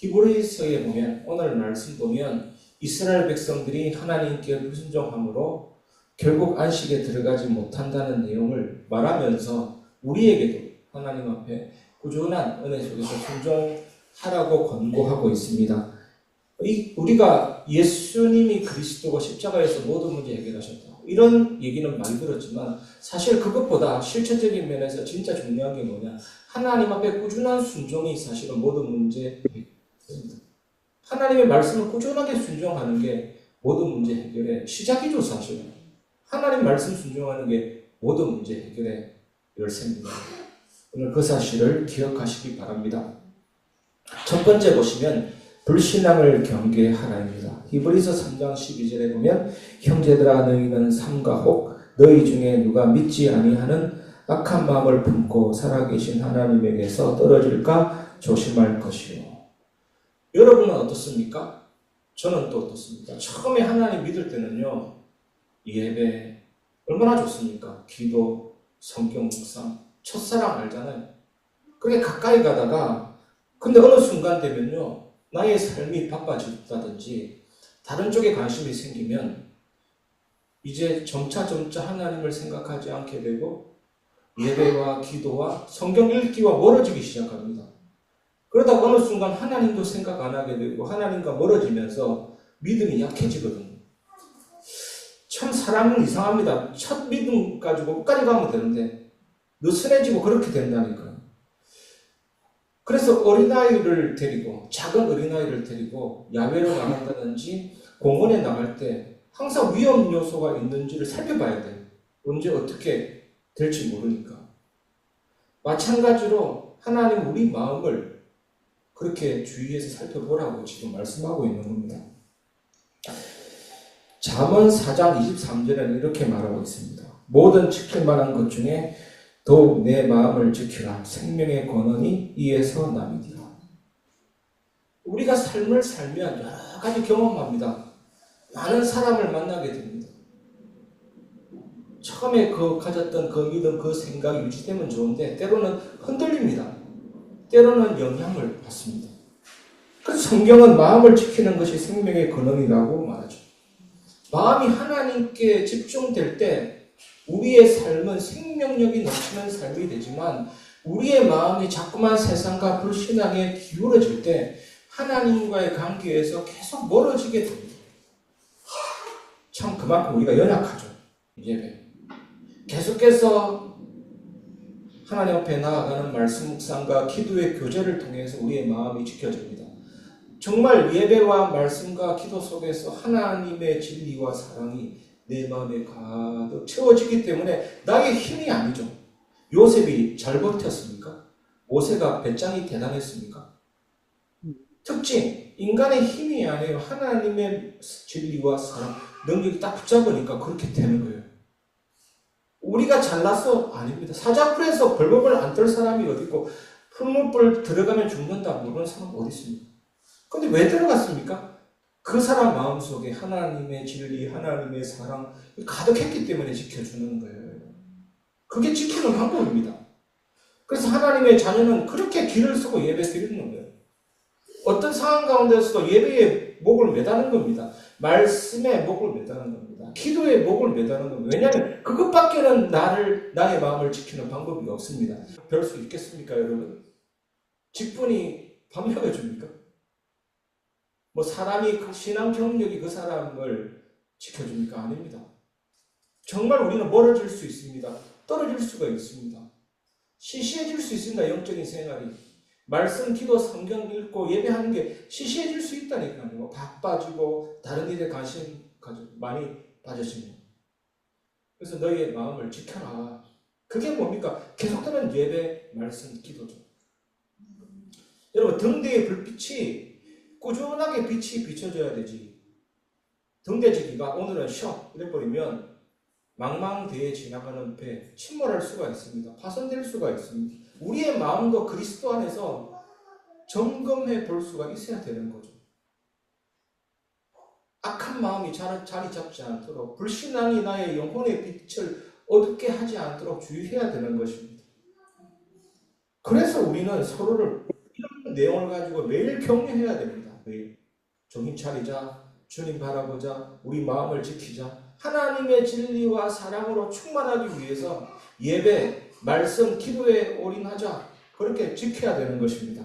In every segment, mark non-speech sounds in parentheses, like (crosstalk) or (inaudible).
히브리서에 보면 오늘 말씀 보면 이스라엘 백성들이 하나님께 불순종함으로 결국 안식에 들어가지 못한다는 내용을 말하면서 우리에게도 하나님 앞에 꾸준한 은혜 속에서 순종하라고 권고하고 있습니다. 이- 우리가 예수님이 그리스도가 십자가에서 모든 문제 해결하셨다. 이런 얘기는 많이 들었지만 사실 그것보다 실체적인 면에서 진짜 중요한 게 뭐냐? 하나님 앞에 꾸준한 순종이 사실은 모든 문제. 하나님의 말씀을 꾸준하게 순종하는 게 모든 문제 해결의 시작이죠, 사실은. 하나님 말씀 순종하는 게 모든 문제 해결의 열쇠입니다. 오늘 그 사실을 기억하시기 바랍니다. 첫 번째 보시면 불신앙을 경계하라입니다. 히브리서 3장 12절에 보면 형제들아 너희는 삼가 혹 너희 중에 누가 믿지 아니하는 악한 마음을 품고 살아계신 하나님에게서 떨어질까 조심할 것이요. 여러분은 어떻습니까? 저는 또 어떻습니까? 처음에 하나님 믿을 때는요, 예배 얼마나 좋습니까? 기도, 성경 묵상, 첫사랑 알잖아요. 그게 가까이 가다가 근데 어느 순간 되면요, 나의 삶이 바빠졌다든지 다른 쪽에 관심이 생기면 이제 점차 점차 하나님을 생각하지 않게 되고 예배와 기도와 성경 읽기와 멀어지기 시작합니다. 그러다 어느 순간 하나님도 생각 안 하게 되고 하나님과 멀어지면서 믿음이 약해지거든요. 참 사람은 이상합니다. 첫 믿음 가지고 끝까지 가면 되는데 느슨해지고 그렇게 된다니까요. 그래서 어린아이를 데리고 작은 어린아이를 데리고 야외로 나간다든지 공원에 나갈 때 항상 위험 요소가 있는지를 살펴봐야 돼요. 언제 어떻게 될지 모르니까. 마찬가지로 하나님 우리 마음을 그렇게 주의해서 살펴보라고 지금 말씀하고 있는 겁니다. 잠언 4장 23절에는 이렇게 말하고 있습니다. 모든 지킬 만한 것 중에 더욱 내 마음을 지키라. 생명의 권원이 이에서 남이니라. 우리가 삶을 살면 여러 가지 경험합니다. 많은 사람을 만나게 됩니다. 처음에 그 가졌던 그 믿음, 그 생각이 유지되면 좋은데 때로는 흔들립니다. 때로는 영향을 받습니다. 그래서 성경은 마음을 지키는 것이 생명의 근원이라고 말하죠. 마음이 하나님께 집중될 때 우리의 삶은 생명력이 넘치는 삶이 되지만 우리의 마음이 자꾸만 세상과 불신앙에 기울어질 때 하나님과의 관계에서 계속 멀어지게 됩니다. 참 그만큼 우리가 연약하죠. 예배. 계속해서 하나님 앞에 나아가는 말씀 묵상과 기도의 교제를 통해서 우리의 마음이 지켜집니다. 정말 예배와 말씀과 기도 속에서 하나님의 진리와 사랑이 내 마음에 가득 채워지기 때문에 나의 힘이 아니죠. 요셉이 잘 버텼습니까? 모세가 배짱이 대단했습니까? 특징, 인간의 힘이 아니에요. 하나님의 진리와 사랑, 능력이 딱 붙잡으니까 그렇게 되는 거예요. 우리가 잘나서 아닙니다. 사자풀에서 벌벌벌 안 떨 사람이 어디 있고 풀물불 들어가면 죽는다 모르는 사람 어디 있습니까? 근데 왜 들어갔습니까? 그 사람 마음속에 하나님의 진리, 하나님의 사랑 가득했기 때문에 지켜주는 거예요. 그게 지키는 방법입니다. 그래서 하나님의 자녀는 그렇게 길을 쓰고 예배 드리는 거예요. 어떤 상황 가운데서도 예배에 목을 매다는 겁니다. 말씀에 목을 매다는 겁니다. 기도에 목을 매다는 겁니다. 왜냐하면 그것밖에는 나를 나의 마음을 지키는 방법이 없습니다. 별 수 있겠습니까, 여러분? 직분이 밥 먹여줍니까? 뭐 사람이 그 신앙 경력이 그 사람을 지켜줍니까? 아닙니다. 정말 우리는 멀어질 수 있습니다. 떨어질 수가 있습니다. 시시해질 수 있습니다. 영적인 생활이. 말씀, 기도, 성경 읽고 예배하는 게 시시해질 수 있다니까요. 바빠지고 다른 일에 관심 많이 빠져지면. 그래서 너희의 마음을 지켜라. 그게 뭡니까? 계속되는 예배, 말씀, 기도죠. 여러분 등대의 불빛이 꾸준하게 빛이 비춰져야 되지. 등대지기가 오늘은 쉬어 이래버리면 망망대해 지나가는 배 침몰할 수가 있습니다. 파손될 수가 있습니다. 우리의 마음도 그리스도 안에서 점검해 볼 수가 있어야 되는 거죠. 악한 마음이 자리, 잡지 않도록 불신앙이 나의 영혼의 빛을 어둡게 하지 않도록 주의해야 되는 것입니다. 그래서 우리는 서로를 이런 내용을 가지고 매일 격려해야 됩니다. 매일 정신 차리자, 주님 바라보자, 우리 마음을 지키자. 하나님의 진리와 사랑으로 충만하기 위해서 예배, 말씀, 기도에 올인하자. 그렇게 지켜야 되는 것입니다.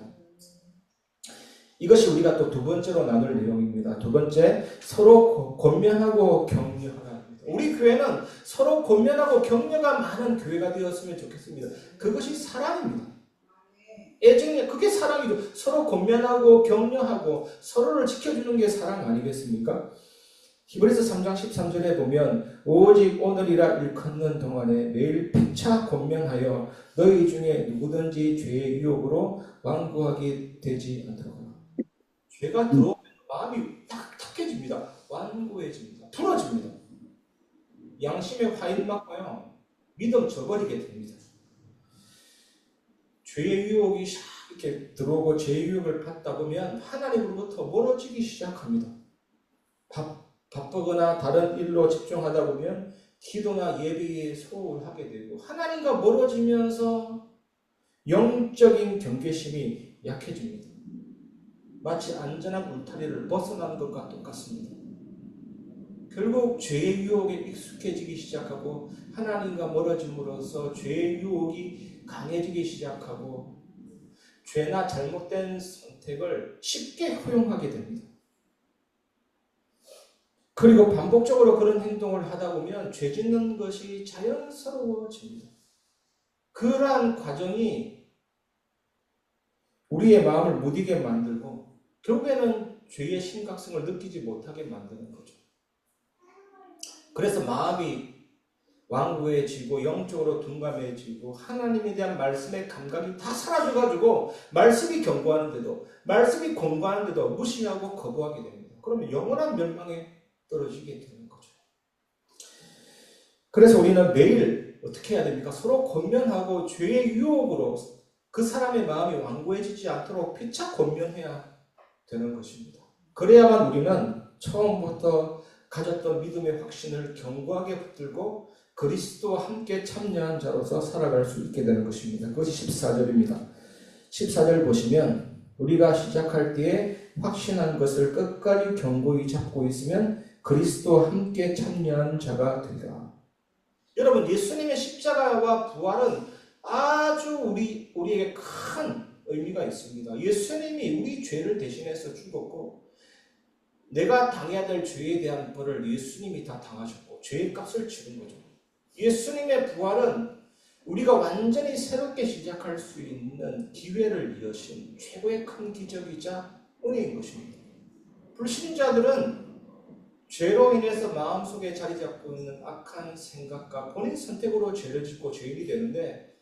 이것이 우리가 또 두 번째로 나눌 내용입니다. 두 번째, 서로 권면하고 격려하라. 우리 교회는 서로 권면하고 격려가 많은 교회가 되었으면 좋겠습니다. 그것이 사랑입니다. 애증이 그게 사랑이죠. 서로 권면하고 격려하고 서로를 지켜주는 게 사랑 아니겠습니까? 히브리서 3장 13절에 보면 오직 오늘이라 일컫는 동안에 매일 피차 권면하여 너희 중에 누구든지 죄의 유혹으로 완고하게 되지 않도록 하라. 죄가 들어오면 마음이 탁 탁해집니다. 완고해집니다. 풀어집니다. 양심의 화인 맞고요. 믿음 저버리게 됩니다. 죄의 유혹이 샥 이렇게 들어오고 죄의 유혹을 받다 보면 하나님으로부터 멀어지기 시작합니다. 바, 바쁘거나 다른 일로 집중하다 보면 기도나 예배에 소홀하게 되고 하나님과 멀어지면서 영적인 경계심이 약해집니다. 마치 안전한 울타리를 벗어나는 것과 똑같습니다. 결국 죄의 유혹에 익숙해지기 시작하고 하나님과 멀어짐으로써 죄의 유혹이 강해지기 시작하고 죄나 잘못된 선택을 쉽게 허용하게 됩니다. 그리고 반복적으로 그런 행동을 하다 보면 죄 짓는 것이 자연스러워집니다. 그러한 과정이 우리의 마음을 무디게 만들고 결국에는 죄의 심각성을 느끼지 못하게 만드는 거죠. 그래서 마음이 완고해지고 영적으로 둔감해지고 하나님에 대한 말씀의 감각이 다 사라져가지고 말씀이 경고하는데도 말씀이 공부하는데도 무시하고 거부하게 됩니다. 그러면 영원한 멸망에 떨어지게 되는 거죠. 그래서 우리는 매일 어떻게 해야 됩니까? 서로 권면하고 죄의 유혹으로 그 사람의 마음이 완고해지지 않도록 피차 권면해야 되는 것입니다. 그래야만 우리는 처음부터 가졌던 믿음의 확신을 견고하게 붙들고 그리스도와 함께 참여한 자로서 살아갈 수 있게 되는 것입니다. 그것이 14절입니다. 14절 보시면 우리가 시작할 때에 확신한 것을 끝까지 견고히 잡고 있으면 그리스도와 함께 참여한 자가 되리라. 여러분 예수님의 십자가와 부활은 아주 우리 우리에게 큰 의미가 있습니다. 예수님이 우리 죄를 대신해서 죽었고 내가 당해야 될 죄에 대한 벌을 예수님이 다 당하셨고 죄의 값을 치른 거죠. 예수님의 부활은 우리가 완전히 새롭게 시작할 수 있는 기회를 이으신 최고의 큰 기적이자 은혜인 것입니다. 불신자들은 죄로 인해서 마음속에 자리 잡고 있는 악한 생각과 본인 선택으로 죄를 짓고 죄인이 되는데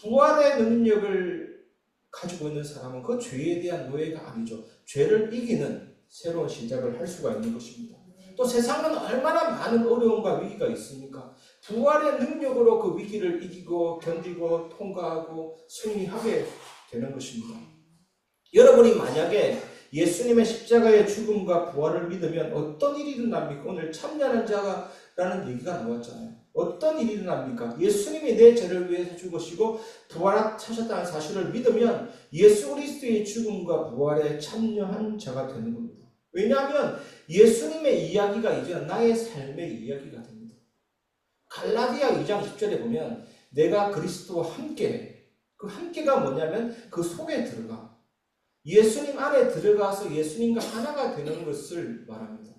부활의 능력을 가지고 있는 사람은 그 죄에 대한 노예가 아니죠. 죄를 이기는 새로운 시작을 할 수가 있는 것입니다. 또 세상은 얼마나 많은 어려움과 위기가 있습니까? 부활의 능력으로 그 위기를 이기고 견디고 통과하고 승리하게 되는 것입니다. 여러분이 만약에 예수님의 십자가의 죽음과 부활을 믿으면 어떤 일이 일어납니까? 오늘 참여하는 자라는 얘기가 나왔잖아요. 어떤 일이 일어납니까? 예수님이 내 죄를 위해서 죽으시고 부활하셨다는 사실을 믿으면 예수 그리스도의 죽음과 부활에 참여한 자가 되는 겁니다. 왜냐하면 예수님의 이야기가 이제 나의 삶의 이야기가 됩니다. 갈라디아 2장 10절에 보면 내가 그리스도와 함께 그 함께가 뭐냐면 그 속에 들어가 예수님 안에 들어가서 예수님과 하나가 되는 것을 말합니다.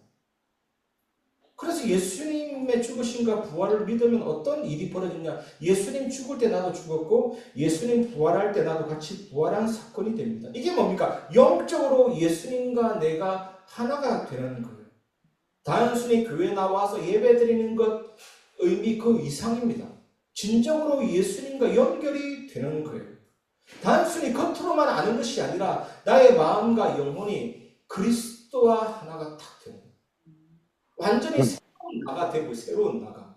그래서 예수님의 죽으심과 부활을 믿으면 어떤 일이 벌어지냐? 예수님 죽을 때 나도 죽었고 예수님 부활할 때 나도 같이 부활한 사건이 됩니다. 이게 뭡니까? 영적으로 예수님과 내가 하나가 되는 거예요. 단순히 교회 나와서 예배 드리는 것 의미 그 이상입니다. 진정으로 예수님과 연결이 되는 거예요. 단순히 겉으로만 아는 것이 아니라 나의 마음과 영혼이 그리스도와 하나가 탁 되는 거예요. 완전히 새로운 나가 되고 새로운 나가.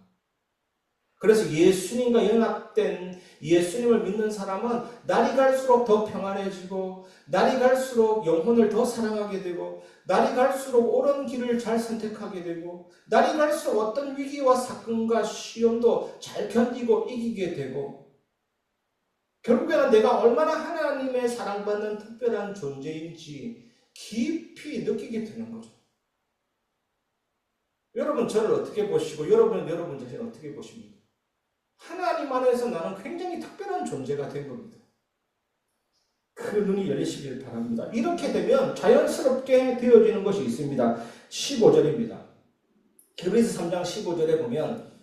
그래서 예수님과 연합된 예수님을 믿는 사람은 날이 갈수록 더 평안해지고 날이 갈수록 영혼을 더 사랑하게 되고 날이 갈수록 옳은 길을 잘 선택하게 되고 날이 갈수록 어떤 위기와 사건과 시험도 잘 견디고 이기게 되고 결국에는 내가 얼마나 하나님의 사랑받는 특별한 존재인지 깊이 느끼게 되는 거죠. 여러분 저를 어떻게 보시고 여러분은 여러분 자신을 어떻게 보십니까? 하나님 안에서 나는 굉장히 특별한 존재가 된 겁니다. 그 눈이 열리시길 바랍니다. 이렇게 되면 자연스럽게 되어지는 것이 있습니다. 15절입니다. 히브리서 3장 15절에 보면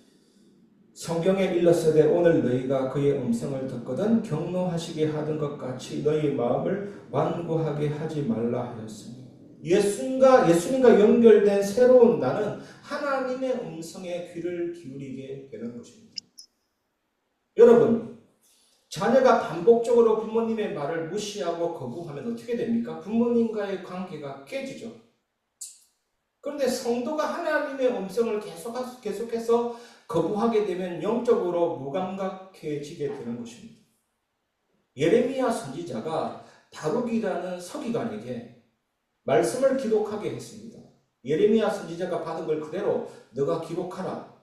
성경에 일렀으되 오늘 너희가 그의 음성을 듣거든 경노하시게 하던 것 같이 너희 마음을 완고하게 하지 말라 하였으니 예수님과 예수님과 연결된 새로운 나는 하나님의 음성에 귀를 기울이게 되는 것입니다. 여러분 자녀가 반복적으로 부모님의 말을 무시하고 거부하면 어떻게 됩니까? 부모님과의 관계가 깨지죠. 그런데 성도가 하나님의 음성을 계속, 계속해서 거부하게 되면 영적으로 무감각해지게 되는 것입니다. 예레미야 선지자가 바룩이라는 서기관에게 말씀을 기록하게 했습니다. 예레미야 선지자가 받은 걸 그대로 너가 기록하라.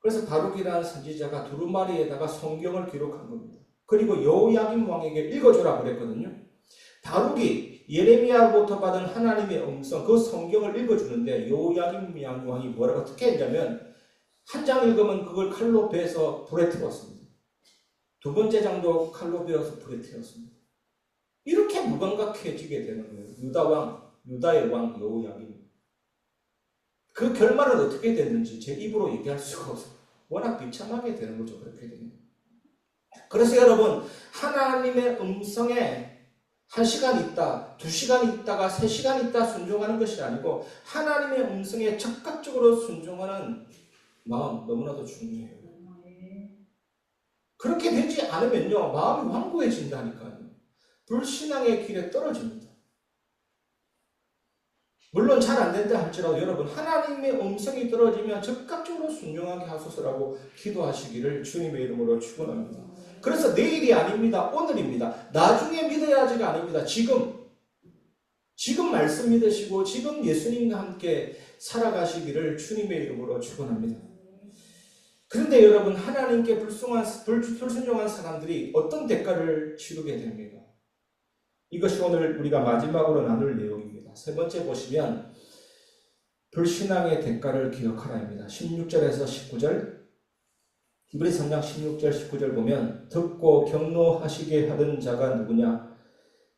그래서 바룩이라는 선지자가 두루마리에다가 성경을 기록한 겁니다. 그리고 여호야김 왕에게 읽어주라 그랬거든요. 바룩이 예레미야로부터 받은 하나님의 음성, 그 성경을 읽어주는데 여호야김 왕이 뭐라고 어떻게 했냐면 한 장 읽으면 그걸 칼로 베서 불에 태웠습니다. 두 번째 장도 칼로 베어서 불에 태웠습니다. 이렇게 무감각해지게 되는 거예요. 유다 왕, 유다의 왕 여호야김. 그 결말은 어떻게 됐는지 제 입으로 얘기할 수가 없어요. 워낙 비참하게 되는 거죠. 그렇게 되면. 그래서 여러분, 하나님의 음성에 한 시간 있다, 두 시간 있다가 세 시간 있다 순종하는 것이 아니고 하나님의 음성에 적극적으로 순종하는 마음 너무나도 중요해요. 그렇게 되지 않으면요, 마음이 완고해진다니까요. 불신앙의 길에 떨어집니다. 물론 잘 안 된다 할지라도 여러분 하나님의 음성이 떨어지면 적극적으로 순종하게 하소서라고 기도하시기를 주님의 이름으로 축원합니다. 그래서 내일이 아닙니다. 오늘입니다. 나중에 믿어야지가 아닙니다. 지금 지금 말씀 믿으시고 지금 예수님과 함께 살아가시기를 주님의 이름으로 축원합니다. 그런데 여러분 하나님께 불순한 불순종한 사람들이 어떤 대가를 치르게 됩니까? 이것이 오늘 우리가 마지막으로 나눌 내용입니다. 세 번째 보시면 불신앙의 대가를 기억하라입니다. 16절에서 19절 히브리 3장 16절 19절 보면 듣고 경노하시게 하던 자가 누구냐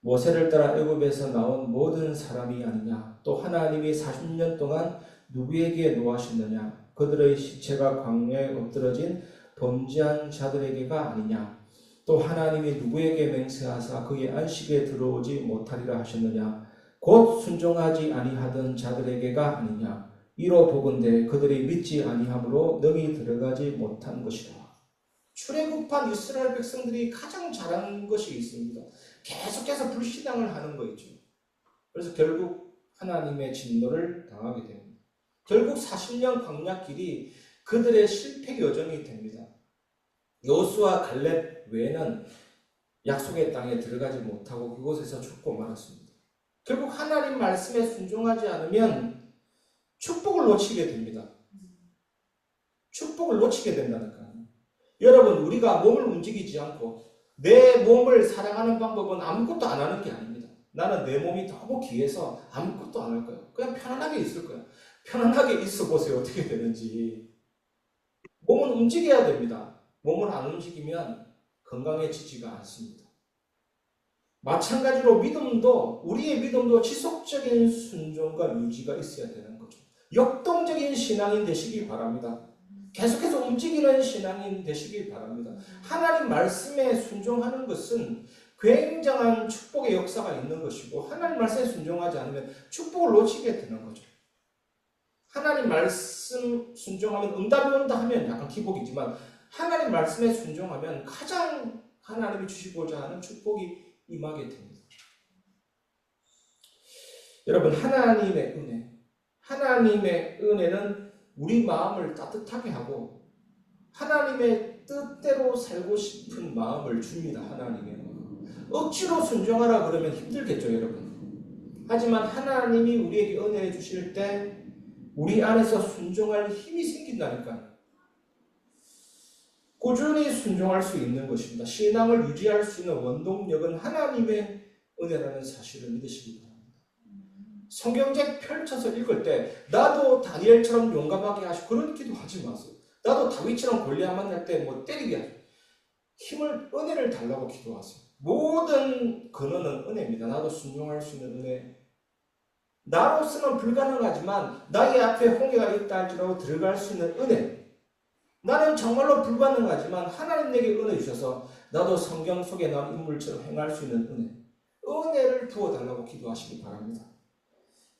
모세를 따라 애굽에서 나온 모든 사람이 아니냐 또 하나님이 40년 동안 누구에게 노하셨느냐? 그들의 시체가 광야에 엎드러진 범죄한 자들에게가 아니냐? 또 하나님이 누구에게 맹세하사 그의 안식에 들어오지 못하리라 하셨느냐? 곧 순종하지 아니하던 자들에게가 아니냐? 이로 보건대 그들이 믿지 아니함으로 능히 들어가지 못한 것이라. 출애굽한 이스라엘 백성들이 가장 잘하는 것이 있습니다. 계속해서 불신앙을 하는 거 있죠. 그래서 결국 하나님의 진노를 당하게 됩니다 결국 40년 광야 길이 그들의 실패 여정이 됩니다 여수와 갈렙 외에는 약속의 땅에 들어가지 못하고 그곳에서 죽고 말았습니다. 결국 하나님 말씀에 순종하지 않으면 축복을 놓치게 됩니다. 축복을 놓치게 된다니까요. 여러분, 우리가 몸을 움직이지 않고 내 몸을 사랑하는 방법은 아무것도 안 하는 게 아닙니다. 나는 내 몸이 너무 귀해서 아무것도 안 할 거예요. 그냥 편안하게 있을 거예요. 편안하게 있어 보세요. 어떻게 되는지. 몸은 움직여야 됩니다. 몸을 안 움직이면 건강해지지가 않습니다. 마찬가지로 믿음도 우리의 믿음도 지속적인 순종과 유지가 있어야 되는 거죠. 역동적인 신앙인 되시기 바랍니다. 계속해서 움직이는 신앙인 되시기 바랍니다. 하나님 말씀에 순종하는 것은 굉장한 축복의 역사가 있는 것이고 하나님 말씀에 순종하지 않으면 축복을 놓치게 되는 거죠. 하나님 말씀 순종하면 응답이 온다 하면 약간 기복이지만 하나님 말씀에 순종하면 가장 하나님이 주시고자 하는 축복이 임하게 됩니다. 여러분 하나님의 은혜, 하나님의 은혜는 우리 마음을 따뜻하게 하고 하나님의 뜻대로 살고 싶은 마음을 줍니다. 하나님의 억지로 순종하라 그러면 힘들겠죠, 여러분. 하지만 하나님이 우리에게 은혜 주실 때 우리 안에서 순종할 힘이 생긴다니까. 꾸준히 순종할 수 있는 것입니다. 신앙을 유지할 수 있는 원동력은 하나님의 은혜라는 사실을 믿으시기 바랍니다. 성경책 펼쳐서 읽을 때 나도 다니엘처럼 용감하게 하시고 그런 기도 하지 마세요. 나도 다윗처럼 골리앗 만날 때 뭐 때리게 하세요. 힘을 은혜를 달라고 기도하세요. 모든 근원은 은혜입니다. 나도 순종할 수 있는 은혜. 나로서는 불가능하지만 나의 앞에 홍해가 있다 할지라도 들어갈 수 있는 은혜. 나는 정말로 불가능하지만 하나님 내게 은혜 주셔서 나도 성경 속에 나온 인물처럼 행할 수 있는 은혜. 은혜를 부어달라고 기도하시기 바랍니다.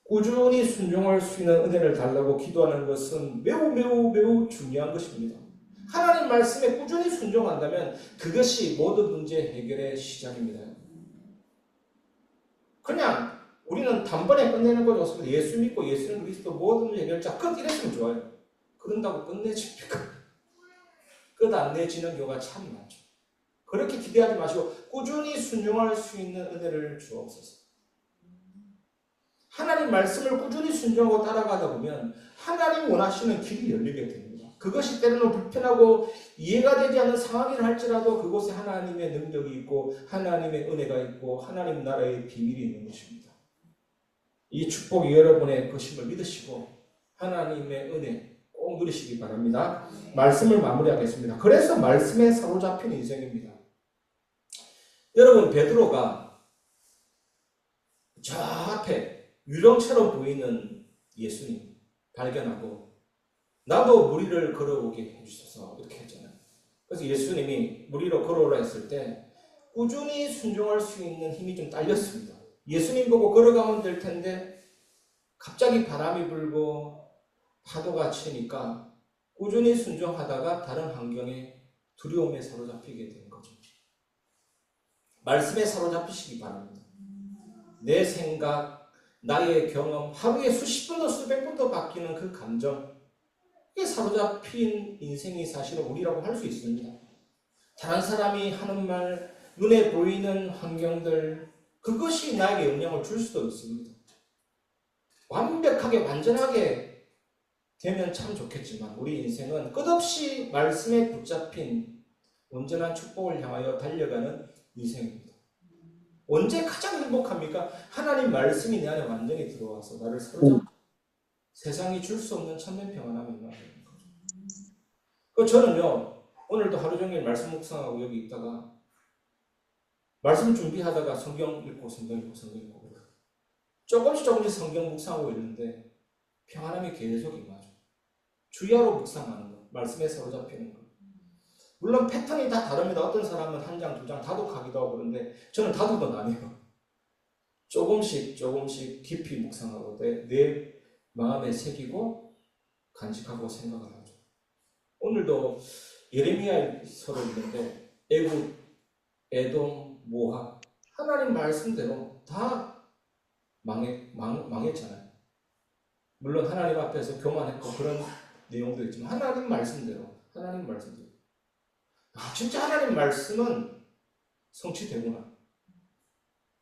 꾸준히 순종할 수 있는 은혜를 달라고 기도하는 것은 매우 매우 매우 중요한 것입니다. 하나님 말씀에 꾸준히 순종한다면 그것이 모든 문제 해결의 시작입니다. 그냥 우리는 단번에 끝내는 거죠. 예수 믿고 예수는 그리스도 모든 해결자 끝 이랬으면 좋아요. 그런다고 끝내집니까? (laughs) 끝 안 내지는 경우가 참 많죠. 그렇게 기대하지 마시고 꾸준히 순종할 수 있는 은혜를 주옵소서. 하나님 말씀을 꾸준히 순종하고 따라가다 보면 하나님 원하시는 길이 열리게 됩니다. 그것이 때로는 불편하고 이해가 되지 않는 상황이라 할지라도 그곳에 하나님의 능력이 있고 하나님의 은혜가 있고 하나님 나라의 비밀이 있는 것입니다. 이 축복이 여러분의 것임을 믿으시고 하나님의 은혜 꼭 누리시기 바랍니다. 말씀을 마무리하겠습니다. 그래서 말씀에 사로잡힌 인생입니다. 여러분 베드로가 저 앞에 유령처럼 보이는 예수님 발견하고 나도 무리를 걸어오게 해주셔서 이렇게 했잖아요. 그래서 예수님이 무리로 걸어오라 했을 때 꾸준히 순종할 수 있는 힘이 좀 딸렸습니다. 예수님 보고 걸어가면 될 텐데 갑자기 바람이 불고 파도가 치니까 꾸준히 순종하다가 다른 환경에 두려움에 사로잡히게 된 거죠. 말씀에 사로잡히시기 바랍니다. 내 생각, 나의 경험, 하루에 수십 번도 수백 번도 바뀌는 그 감정, 이게 사로잡힌 인생이 사실은 우리라고 할 수 있습니다. 다른 사람이 하는 말, 눈에 보이는 환경들, 그것이 나에게 영향을 줄 수도 있습니다. 완벽하게, 완전하게 되면 참 좋겠지만, 우리 인생은 끝없이 말씀에 붙잡힌 온전한 축복을 향하여 달려가는 인생입니다. 언제 가장 행복합니까? 하나님 말씀이 내 안에 완전히 들어와서 나를 사로잡고 세상이 줄 수 없는 참된 평안함이 있는 거죠. 그 저는요 오늘도 하루 종일 말씀 묵상하고 여기 있다가 말씀 준비하다가 성경 읽고 성경 읽고 성경 읽고. 조금씩 조금씩 성경 묵상하고 있는데 평안함이 계속 임하죠. 주야로 묵상하는 거, 말씀에 사로잡히는 거. 물론 패턴이 다 다릅니다. 어떤 사람은 한 장, 두 장 다독하기도 하고 그런데 저는 다독은 아니에요. 조금씩 조금씩 깊이 묵상하고 내, 내 마음에 새기고 간직하고 생각을 하죠. 오늘도 예레미야서를 읽는데 애국, 애동, 모압 하나님 말씀대로 다 망했, 망, 망했잖아요. 물론 하나님 앞에서 교만했고 그런 내용도 있지만 하나님 말씀대로 하나님 말씀대로 아, 진짜 하나님 말씀은 성취되구나.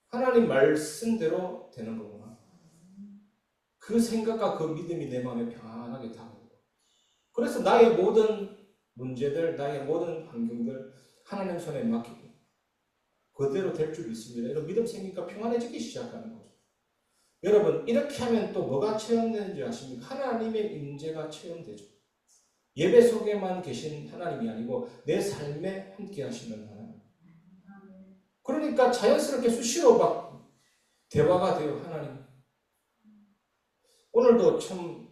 하나님 말씀대로 되는 거구나. 그 생각과 그 믿음이 내 마음에 편안하게 다가오고. 그래서 나의 모든 문제들, 나의 모든 환경들 하나님 손에 맡기고 그대로 될 줄 믿습니다. 이런 믿음 생기니까 평안해지기 시작하는 거죠. 여러분 이렇게 하면 또 뭐가 체험되는지 아십니까? 하나님의 임재가 체험되죠. 예배 속에만 계신 하나님이 아니고 내 삶에 함께 하시는 하나님. 그러니까 자연스럽게 수시로 막 대화가 돼요, 하나님. 오늘도 참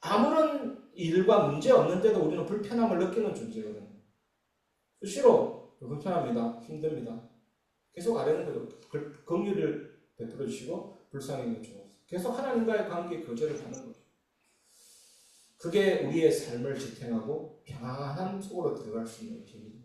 아무런 일과 문제 없는데도 우리는 불편함을 느끼는 존재거든요. 수시로 불편합니다. 힘듭니다. 계속 아뢰는 거죠. 긍휼을 베풀어 주시고 불쌍히 여주옵소서. 계속 하나님과의 관계 교제를 하는 거죠. 그게 우리의 삶을 지탱하고 평안한 속으로 들어갈 수 있는 비밀입니다.